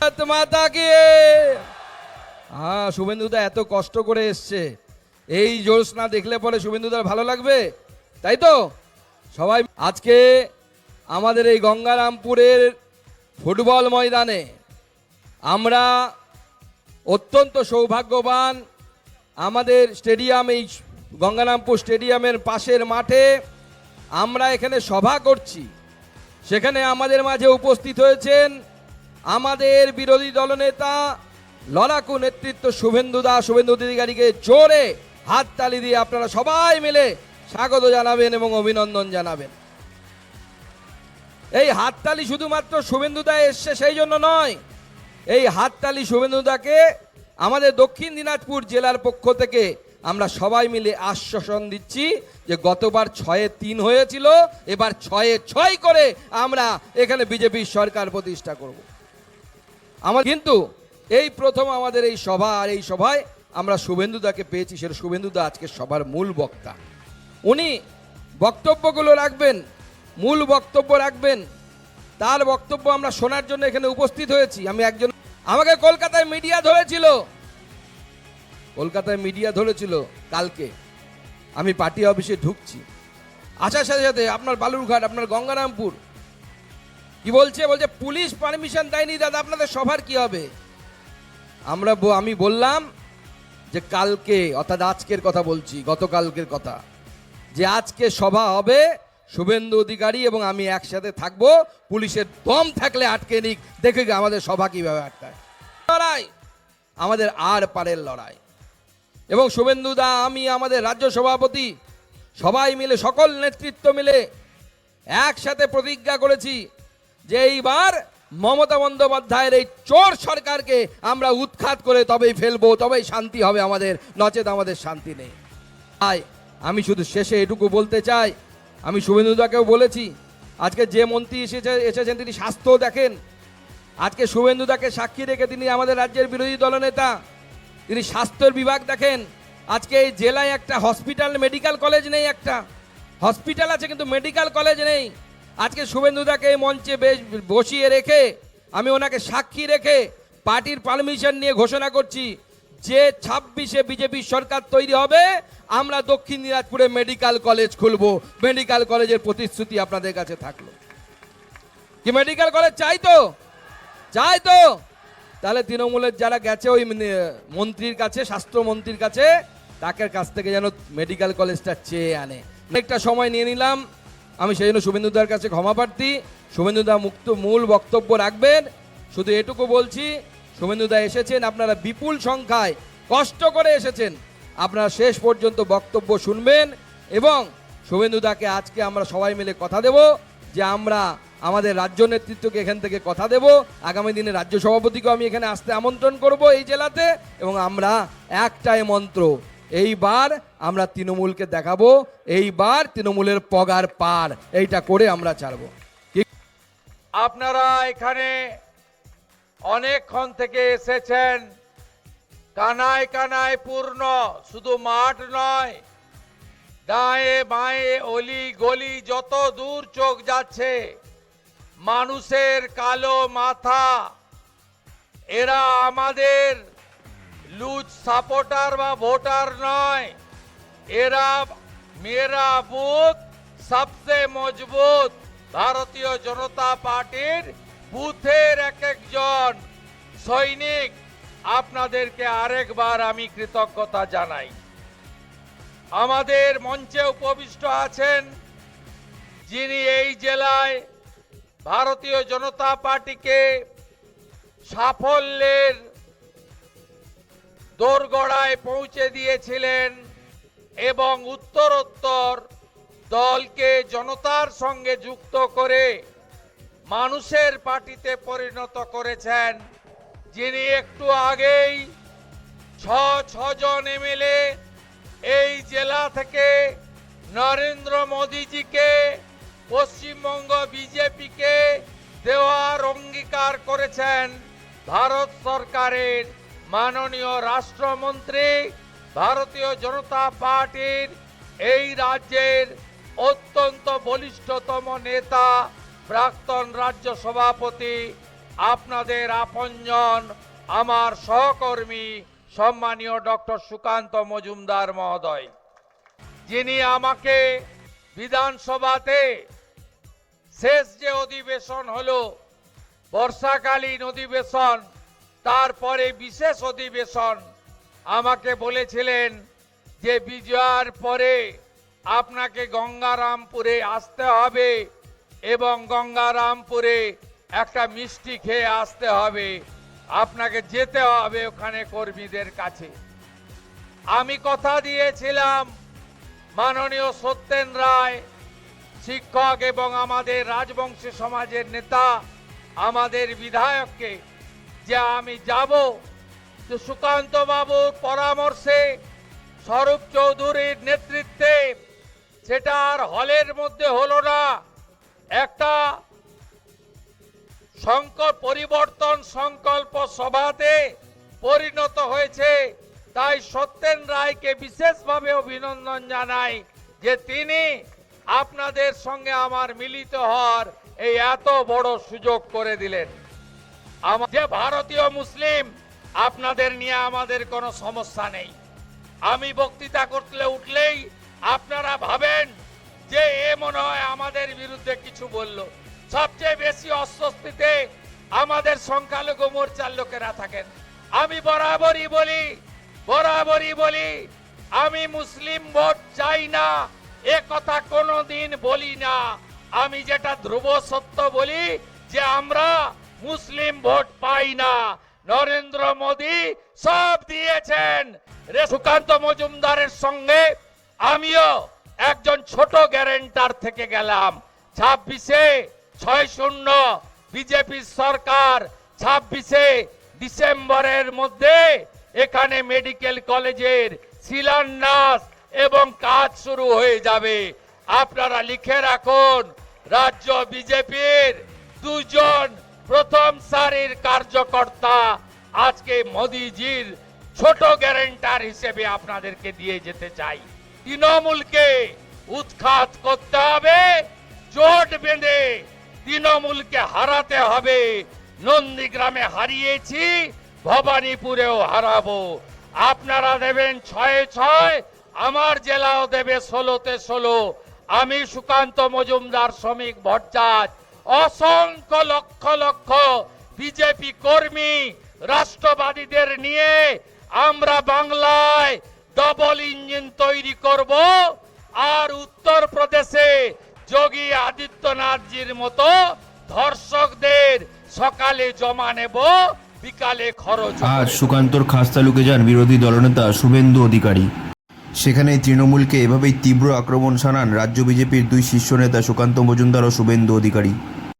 মাতা কি হ্যাঁ শুভেন্দুদা এত কষ্ট করে এসছে। এই জোৎস্না দেখলে পরে শুভেন্দুদার ভালো লাগবে? তাই তো? সবাই আজকে আমাদের এই গঙ্গারামপুরের ফুটবল ময়দানে আমরা অত্যন্ত সৌভাগ্যবান আমাদের স্টেডিয়াম, এই গঙ্গারামপুর স্টেডিয়ামের পাশের মাঠে আমরা এখানে সভা করছি। সেখানে আমাদের মাঝে উপস্থিত হয়েছেন আমাদের বিরোধী দলনেতা লড়াকু নেতৃত্ব শুভেন্দু দাস, শুভেন্দু অধিকারীকে জোরে হাততালি দিয়ে আপনারা সবাই মিলে স্বাগত জানাবেন এবং অভিনন্দন জানাবেন। এই হাততালি শুধুমাত্র শুভেন্দুদা এসছে সেই জন্য নয়, এই হাততালি শুভেন্দুদাকে আমাদের দক্ষিণ দিনাজপুর জেলার পক্ষ থেকে আমরা সবাই মিলে আশ্বাসন দিচ্ছি যে গতবার ছয়ে তিন হয়েছিল, এবার ছয়ে ছয় করে আমরা এখানে বিজেপির সরকার প্রতিষ্ঠা করব। আমার কিন্তু এই প্রথম আমাদের এই সভা আর এই সভায় আমরা শুভেন্দুদাকে পেয়েছি। সেটা শুভেন্দুদা আজকে সবার মূল বক্তা। উনি বক্তব্যগুলো রাখবেন, মূল বক্তব্য রাখবেন। তার বক্তব্য আমরা শোনার জন্য এখানে উপস্থিত হয়েছি। আমি একজন আমাকে কলকাতায় মিডিয়া ধরেছিল। কলকাতায় মিডিয়া ধরেছিল কালকে। আমি পার্টি অফিসে ঢুকছি। আসার সাথে সাথে আপনার বালুরঘাট, আপনার গঙ্গারামপুর কি বলছে? বলছে, পুলিশ পারমিশন দেয়নি দাদা, আপনাদের সভার কি হবে? আমরা আমি বললাম যে কালকে, অর্থাৎ আজকের কথা বলছি, গতকালকের কথা, যে আজকে সভা হবে শুভেন্দু অধিকারী এবং আমি একসাথে থাকব, পুলিশের দম থাকলে আটকে নিক, দেখে আমাদের সভা কীভাবে আটকায়। লড়াই, আমাদের আর পারের লড়াই। এবং শুভেন্দু দা, আমি, আমাদের রাজ্য সভাপতি, সবাই মিলে, সকল নেতৃত্ব মিলে একসাথে প্রতিজ্ঞা করেছি যে এইবার মমতা বন্দ্যোপাধ্যায়ের এই চোর সরকারকে আমরা উৎখাত করে তবেই ফেলব, তবেই শান্তি হবে আমাদের। নচেত আমাদের শান্তি নেই। তাই আমি শুধু শেষে এটুকু বলতে চাই, আমি শুভেন্দুদাকেও বলেছি, আজকে যে মন্ত্রী এসেছে, এসেছেন তিনি স্বাস্থ্য দেখেন। আজকে শুভেন্দুদাকে সাক্ষী রেখে তিনি আমাদের রাজ্যের বিরোধী দলনেতা, তিনি স্বাস্থ্যের বিভাগ দেখেন। আজকে এই জেলায় একটা হসপিটাল, মেডিকেল কলেজ নেই একটা। হসপিটাল আছে কিন্তু মেডিকেল কলেজ নেই। আজকে শুভেন্দুদাকে এই মঞ্চে বেশ বসিয়ে রেখে আমি ওনাকে সাক্ষী রেখে পার্টির পারমিশন নিয়ে ঘোষণা করছি, যে ছাব্বিশে বিজেপি সরকার তৈরি হবে, আমরা দক্ষিণ দিনাজপুরে মেডিকেল কলেজ খুলবো। মেডিকেল কলেজের প্রতিশ্রুতি আপনাদের কাছে থাকল। কি মেডিকেল কলেজ চাই তো? চাই তো? তাহলে তৃণমূলের যারা গেছে ওই মানে- মন্ত্রীর কাছে, স্বাস্থ্যমন্ত্রীর কাছে, তাকে কাছ থেকে যেন মেডিকেল কলেজটা চেয়ে আনে। অনেকটা সময় নিয়ে নিলাম আমি সেই জন্য শুভেন্দুদার কাছে ক্ষমা প্রার্থী। শুভেন্দুদা মুক্ত মূল বক্তব্য রাখবেন। শুধু এটুকু বলছি শুভেন্দুদা এসেছেন, আপনারা বিপুল সংখ্যায় কষ্ট করে এসেছেন। আপনারা শেষ পর্যন্ত বক্তব্য শুনবেন এবং শুভেন্দুদাকে আজকে আমরা সবাই মিলে কথা দেব যে আমরা আমাদের রাজ্য নেতৃত্বকে এখান থেকে কথা দেব। আগামী দিনে রাজ্য সভাপতিকে আমি এখানে আসতে আমন্ত্রণ করব এই জেলাতে এবং আমরা একটাই মন্ত্র, এইবার আমরা তৃণমূলকে দেখাবো, এইবার তৃণমূলের পগার পার। এইটা করে আমরা ছাড়বো। আপনারা এখানে অনেকক্ষণ থেকে এসেছেন। কানায় কানায় পূর্ণ, শুধু মাঠ নয় ডায়ে বাঁয়ে অলি গলি যত দূর চোখ যাচ্ছে, মানুষের কালো মাথা, এরা আমাদের লুজ সাপোর্টার বা ভোটার নয়। এরা মেরা বুথ সবচেয়ে মজবুত ভারতীয় জনতা পার্টির বুথের এক একজন সৈনিক। আপনাদেরকে আরেকবার আমি কৃতজ্ঞতা জানাই। আমাদের মঞ্চে উপবিষ্ট আছেন যিনি এই জেলায় ভারতীয় জনতা পার্টিকে সাফল্যের দোরগড়ায় পৌঁছে দিয়েছিলেন। এবং উত্তরোত্তর দলকে জনতার সঙ্গে যুক্ত করে মানুষের পার্টিতে পরিণত করেছেন, যিনি একটু আগেই ছ ছজন এমএলএ এই জেলা থেকে নরেন্দ্র মোদীজিকে, পশ্চিমবঙ্গ বিজেপিকে দেওয়ার অঙ্গীকার করেছেন ভারত সরকারের মাননীয় রাষ্ট্রমন্ত্রী ভারতীয় জনতা পার্টির এই রাজ্যের অত্যন্ত বলিষ্ঠতম নেতা, প্রাক্তন রাজ্য সভাপতি, আপনাদের আপনজন, আমার সহকর্মী, সম্মানীয় ডক্টর সুকান্ত মজুমদার মহোদয়। যিনি আমাকে বিধানসভাতে শেষ যে অধিবেশন হলো, বর্ষাকালীন অধিবেশন, তারপরে বিশেষ অধিবেশন আমাকে বলেছিলেন যে বিজয়ার পরে আপনাকে গঙ্গারামপুরে আসতে হবে এবং গঙ্গারামপুরে একটা মিষ্টি খেয়ে আসতে হবে। আপনাকে যেতে হবে ওখানে কর্মীদের কাছে। আমি কথা দিয়েছিলাম মাননীয় সত্যেন রায়, শিক্ষক এবং আমাদের রাজবংশী সমাজের নেতা, আমাদের বিধায়ককে যে আমি যাব সুকান্ত বাবুর পরামর্শে স্বরূপ চৌধুরীর নেতৃত্বে সেটা আর হলের মধ্যে হলো না। একটা সংকল্প পরিবর্তন সংকল্প সভাতে পরিণত হয়েছে। তাই সত্যেন রায়কে বিশেষভাবে অভিনন্দন জানাই যে তিনি আপনাদের সঙ্গে আমার মিলিত হওয়ার এই এত বড় সুযোগ করে দিলেন। আমার যে ভারতীয় মুসলিম আপনাদের নিয়ে আমাদের কোনো সমস্যা নেই। আমি বক্তৃতা করতে উঠলেই আপনারা ভাবেন যে এ মনে হয় আমাদের বিরুদ্ধে কিছু বলল। সবচেয়ে বেশি অস্বস্তিতে আমাদের সংখ্যালঘু মোর্চার লোকেরা থাকেন। আমি বরাবরই বলি বরাবরই বলি, আমি মুসলিম ভোট চাই না, এ কথা কোনো দিন বলি না। আমি যেটা ধ্রুব সত্য বলি যে আমরা মুসলিম ভোট পাই না। নরেন্দ্র মোদী সব দিয়েছেন। সুকান্ত মজুমদারের সঙ্গে আমিও একজন ছোট গ্যারেন্টার থেকে গেলাম। ছাব্বিশে ছয় শূন্য বিজেপির সরকার, ছাব্বিশে ডিসেম্বরের মধ্যে এখানে মেডিকেল কলেজের শিলান্যাস এবং কাজ শুরু হয়ে যাবে। আপনারা লিখে রাখুন, রাজ্য বিজেপির দুজন প্রথম সারির কার্যকর্তা আজকে মোদিজির ছোট গ্যারেন্টার হিসেবে আপনাদেরকে দিয়ে যেতে চাই। তৃণমূলকে উৎখাত করতে হবে জোট বেঁধে তৃণমূলকে হারাতে হবে। নন্দীগ্রামে হারিয়েছি, ভবানীপুরেও হারাবো। আপনারা দেবেন ছয়ে ছয়, আমার জেলাও দেবে ষোলোতে ষোলো। আমি সুকান্ত মজুমদার, শ্রমিক ভট্টাচ অসংখ্য লক্ষ লক্ষ বিজেপি কর্মী রাষ্ট্রবাদীদের নিয়ে আমরা বাংলায় ডবল ইঞ্জিন তৈরি করব আর উত্তর প্রদেশে যোগী আদিত্যনাথজির মতো ধর্ষকদের সকালে জমা নেব, বিকালে খরচ আজ করে। সুকান্তর খাস তালুকে যান বিরোধী দলনেতা শুভেন্দু অধিকারী সেখানে তৃণমূলকে এভাবেই তীব্র আক্রমণ শানান রাজ্য বিজেপির দুই শীর্ষ নেতা সুকান্ত মজুমদার ও শুভেন্দু অধিকারী